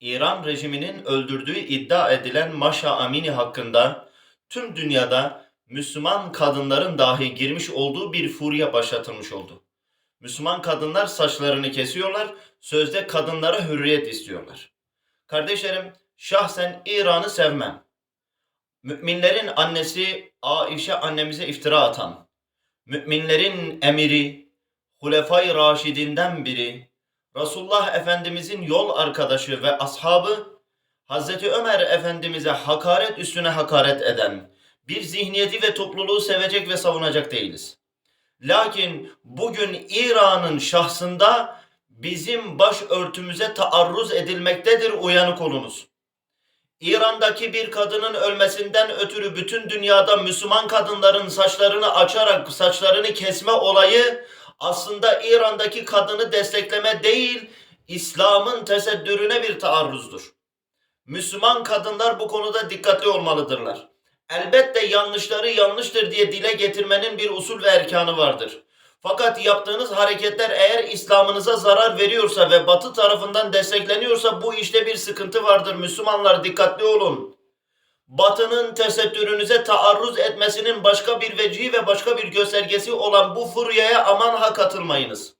İran rejiminin öldürdüğü iddia edilen Maşa Amini hakkında tüm dünyada Müslüman kadınların dahi girmiş olduğu bir furya başlatılmış oldu. Müslüman kadınlar saçlarını kesiyorlar, sözde kadınlara hürriyet istiyorlar. Kardeşlerim, şahsen İran'ı sevmem. Müminlerin annesi Aişe annemize iftira atan, müminlerin emiri, Hulefai Raşidinden biri, Resulullah Efendimizin yol arkadaşı ve ashabı, Hazreti Ömer Efendimiz'e hakaret üstüne hakaret eden bir zihniyeti ve topluluğu sevecek ve savunacak değiliz. Lakin bugün İran'ın şahsında bizim başörtümüze taarruz edilmektedir uyanık olunuz. İran'daki bir kadının ölmesinden ötürü bütün dünyada Müslüman kadınların saçlarını açarak saçlarını kesme olayı aslında İran'daki kadını destekleme değil, İslam'ın tesettürüne bir taarruzdur. Müslüman kadınlar bu konuda dikkatli olmalıdırlar. Elbette yanlışları yanlıştır diye dile getirmenin bir usul ve erkanı vardır. Fakat yaptığınız hareketler eğer İslam'ınıza zarar veriyorsa ve Batı tarafından destekleniyorsa bu işte bir sıkıntı vardır. Müslümanlar dikkatli olun. Batı'nın tesettürünüze taarruz etmesinin başka bir vecihi ve başka bir göstergesi olan bu furyaya aman ha katılmayınız.